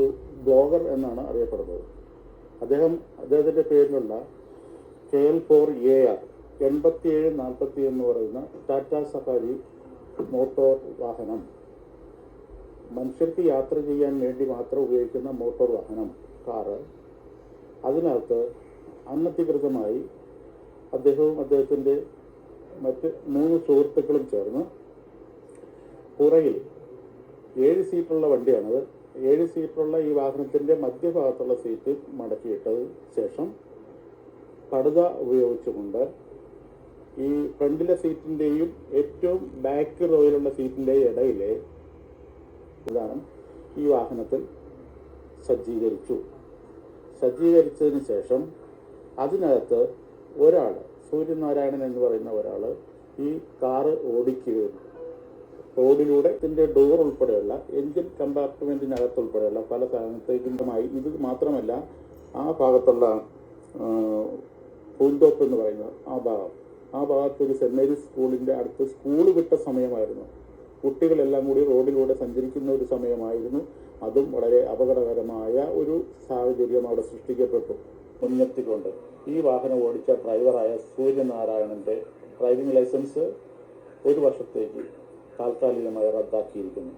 ഒരു ബ്ലോഗർ എന്നാണ് അറിയപ്പെടുന്നത്. അദ്ദേഹം അദ്ദേഹത്തിന്റെ പേരിലുള്ള K L four A R എൺപത്തിയേഴ് നാൽപ്പത്തി എന്ന് പറയുന്ന ടാറ്റ സഫാരി മോട്ടോർ വാഹനം. മനുഷ്യർക്ക് യാത്ര ചെയ്യാൻ വേണ്ടി മാത്രം ഉപയോഗിക്കുന്ന മോട്ടോർ വാഹനം കാറ്. അതിനകത്ത് അനധികൃതമായി അദ്ദേഹവും അദ്ദേഹത്തിന്റെ മറ്റ് മൂന്ന് സുഹൃത്തുക്കളും ചേർന്ന് പുറകിൽ ഏഴ് സീറ്റുള്ള വണ്ടിയാണത്. ഏഴ് സീറ്റുള്ള ഈ വാഹനത്തിന്റെ മധ്യഭാഗത്തുള്ള സീറ്റ് മടക്കിയിട്ടത് ശേഷം പടുത ഉപയോഗിച്ചുകൊണ്ട് ഈ ഫ്രണ്ടിലെ സീറ്റിന്റെയും ഏറ്റവും ബാക്ക് റോയിലുള്ള സീറ്റിന്റെയും ഇടയിലെ ഉദാഹരണം ഈ വാഹനത്തിൽ സജ്ജീകരിച്ചു. സജ്ജീകരിച്ചതിന് ശേഷം അതിനകത്ത് ഒരാൾ സൂര്യനാരായണൻ എന്ന് പറയുന്ന ഒരാൾ ഈ കാറ് ഓടിക്കുകയും റോഡിലൂടെ ഇതിന്റെ ഡോർ ഉൾപ്പെടെയുള്ള എഞ്ചിൻ കമ്പാർട്ട്മെന്റിനകത്ത് ഉൾപ്പെടെയുള്ള പല സാധനത്തേക്കുമായി ഇത് മാത്രമല്ല ആ ഭാഗത്തുള്ള പൂന്തോപ്പ് എന്ന് പറയുന്ന ആ ഭാഗം. ആ ഭാഗത്ത് ഒരു സെന്റ് മേരീസ് സ്കൂളിന്റെ അടുത്ത് സ്കൂൾ വിട്ട സമയമായിരുന്നു. കുട്ടികളെല്ലാം കൂടി റോഡിലൂടെ സഞ്ചരിക്കുന്ന ഒരു സമയമായിരുന്നു. അതും വളരെ അപകടകരമായ ഒരു സാഹചര്യം അവിടെ സൃഷ്ടിക്കപ്പെട്ടു. മുൻനിർത്തിക്കൊണ്ട് ഈ വാഹനം ഓടിച്ച ഡ്രൈവറായ സൂര്യനാരായണന്റെ ഡ്രൈവിംഗ് ലൈസൻസ് ഒരു വർഷത്തേക്ക് താൽക്കാലികമായി റദ്ദാക്കിയിരിക്കുന്നു.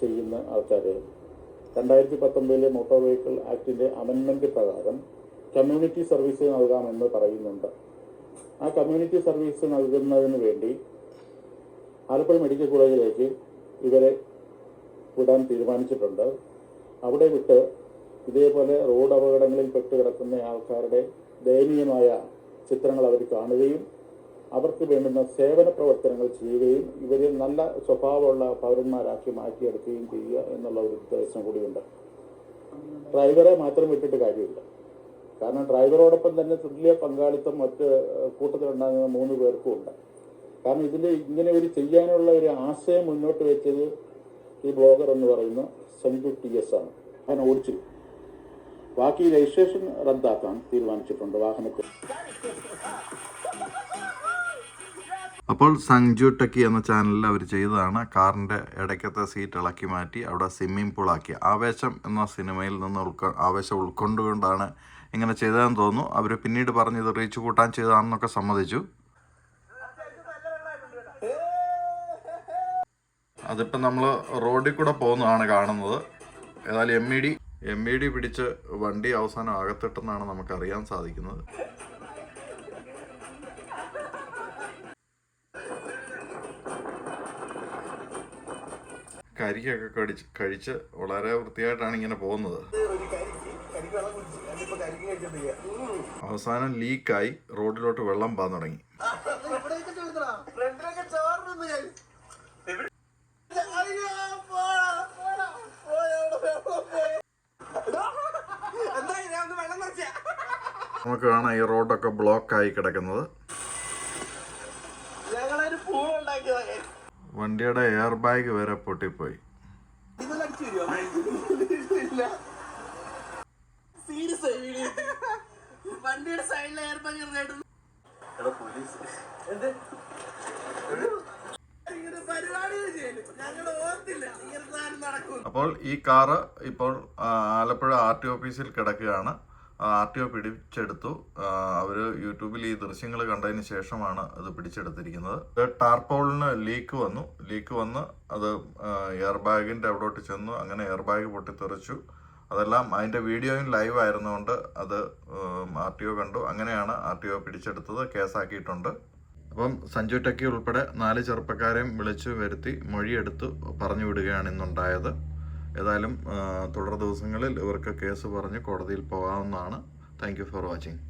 ചെയ്യുന്ന ആൾക്കാർ രണ്ടായിരത്തി പത്തൊമ്പതിലെ മോട്ടോർ വെഹിക്കിൾ ആക്ടിന്റെ അമെൻമെന്റ് പ്രകാരം കമ്മ്യൂണിറ്റി സർവീസ് നൽകാമെന്ന് പറയുന്നുണ്ട്. ആ കമ്മ്യൂണിറ്റി സർവീസ് നൽകുന്നതിന് വേണ്ടി ആലപ്പുഴ മെഡിക്കൽ കോളേജിലേക്ക് ഇവരെ വിടാൻ തീരുമാനിച്ചിട്ടുണ്ട്. അവിടെ വിട്ട് ഇതേപോലെ റോഡ് അപകടങ്ങളിൽ പെട്ട് കിടക്കുന്ന ആൾക്കാരുടെ ദയനീയമായ ചിത്രങ്ങൾ അവർ കാണുകയും അവർക്ക് വേണ്ടുന്ന സേവന പ്രവർത്തനങ്ങൾ ചെയ്യുകയും ഇവരിൽ നല്ല സ്വഭാവമുള്ള പൗരന്മാരാക്കി മാറ്റിയെടുക്കുകയും ചെയ്യുക എന്നുള്ള ഒരു ഉദ്ദേശം കൂടിയുണ്ട്. ഡ്രൈവറെ മാത്രം വിട്ടിട്ട് കാര്യമില്ല. കാരണം ഡ്രൈവറോടൊപ്പം തന്നെ തുല്യ പങ്കാളിത്തം മറ്റ് കൂട്ടത്തിലുണ്ടാകുന്ന മൂന്ന് പേർക്കും ഉണ്ട്. കാരണം ഇതിന്റെ ഇങ്ങനെ ഒരു ചെയ്യാനുള്ള ഒരു ആശയം മുന്നോട്ട് വെച്ചത് ഈ ബ്ലോഗർ എന്ന് പറയുന്ന സഞ്ജു ടി എസ് ആണ്. അവൻ ഓടിച്ചു ബാക്കി രജിസ്ട്രേഷൻ റദ്ദാക്കാൻ തീരുമാനിച്ചിട്ടുണ്ട് വാഹനത്തിൽ അപ്പോൾ സഞ്ജു ടെക്കി എന്ന ചാനലിൽ അവർ ചെയ്തതാണ് കാറിന്റെ ഇടയ്ക്കത്തെ സീറ്റ് ഇളക്കി മാറ്റി അവിടെ സ്വിമ്മിംഗ് പൂളാക്കി ആവേശം എന്ന സിനിമയിൽ നിന്ന് ഉൾക്കൊ ആവേശം ഉൾക്കൊണ്ടുകൊണ്ടാണ് ഇങ്ങനെ ചെയ്തതെന്ന് തോന്നുന്നു. അവർ പിന്നീട് പറഞ്ഞ് ഇത് റീച്ച് കൂട്ടാൻ ചെയ്തതാണെന്നൊക്കെ സമ്മതിച്ചു. അതിപ്പോൾ നമ്മൾ റോഡിൽ കൂടെ പോകുന്നതാണ് കാണുന്നത്. ഏതായാലും M E D M E D പിടിച്ച് വണ്ടി അവസാനം അകത്തിട്ടെന്നാണ് നമുക്കറിയാൻ സാധിക്കുന്നത്. കരിക്കൊക്കെ കടിച്ച് കഴിച്ച് വളരെ വൃത്തിയായിട്ടാണ് ഇങ്ങനെ പോകുന്നത്. അവസാനം ലീക്കായി റോഡിലോട്ട് വെള്ളം പാൻ തുടങ്ങി നമുക്ക് കാണാം ഈ റോഡൊക്കെ ബ്ലോക്കായി കിടക്കുന്നത്. ഞങ്ങളൊരു പൂവുണ്ടാക്കിയതൊക്കെ വണ്ടിയുടെ എയർ ബാഗ് വരെ പൊട്ടിപ്പോയി. വണ്ടിയുടെ എയർ ബാഗ് അപ്പോൾ ഈ കാറ് ഇപ്പോൾ ആലപ്പുഴ ആർ ടി ഓഫീസിൽ കിടക്കുകയാണ്. ആർ ടി ഒ പിടിച്ചെടുത്തു അവർ യൂട്യൂബിൽ ഈ ദൃശ്യങ്ങൾ കണ്ടതിന് ശേഷമാണ് അത് പിടിച്ചെടുത്തിരിക്കുന്നത്. ടാർപോളിന് ലീക്ക് വന്നു. ലീക്ക് വന്ന് അത് എയർ ബാഗിന്റെ അവിടോട്ട് ചെന്നു. അങ്ങനെ എയർ ബാഗ് പൊട്ടിത്തെറിച്ചു. അതെല്ലാം അതിന്റെ വീഡിയോയും ലൈവ് ആയിരുന്നുകൊണ്ട് അത് ആർ ടി ഒ കണ്ടു. അങ്ങനെയാണ് ആർ ടി ഒ പിടിച്ചെടുത്തത് കേസാക്കിയിട്ടുണ്ട്. അപ്പം സഞ്ജു ടെക്കി ഉൾപ്പെടെ നാല് ചെറുപ്പക്കാരെയും വിളിച്ചു വരുത്തി മൊഴിയെടുത്തു പറഞ്ഞു വിടുകയാണ് ഇന്നുണ്ടായത്. ഏതായാലും തുടർ ദിവസങ്ങളിൽ ഇവർക്ക് കേസ് പറഞ്ഞ് കോടതിയിൽ പോകാവുന്നതാണ്. Thank for watching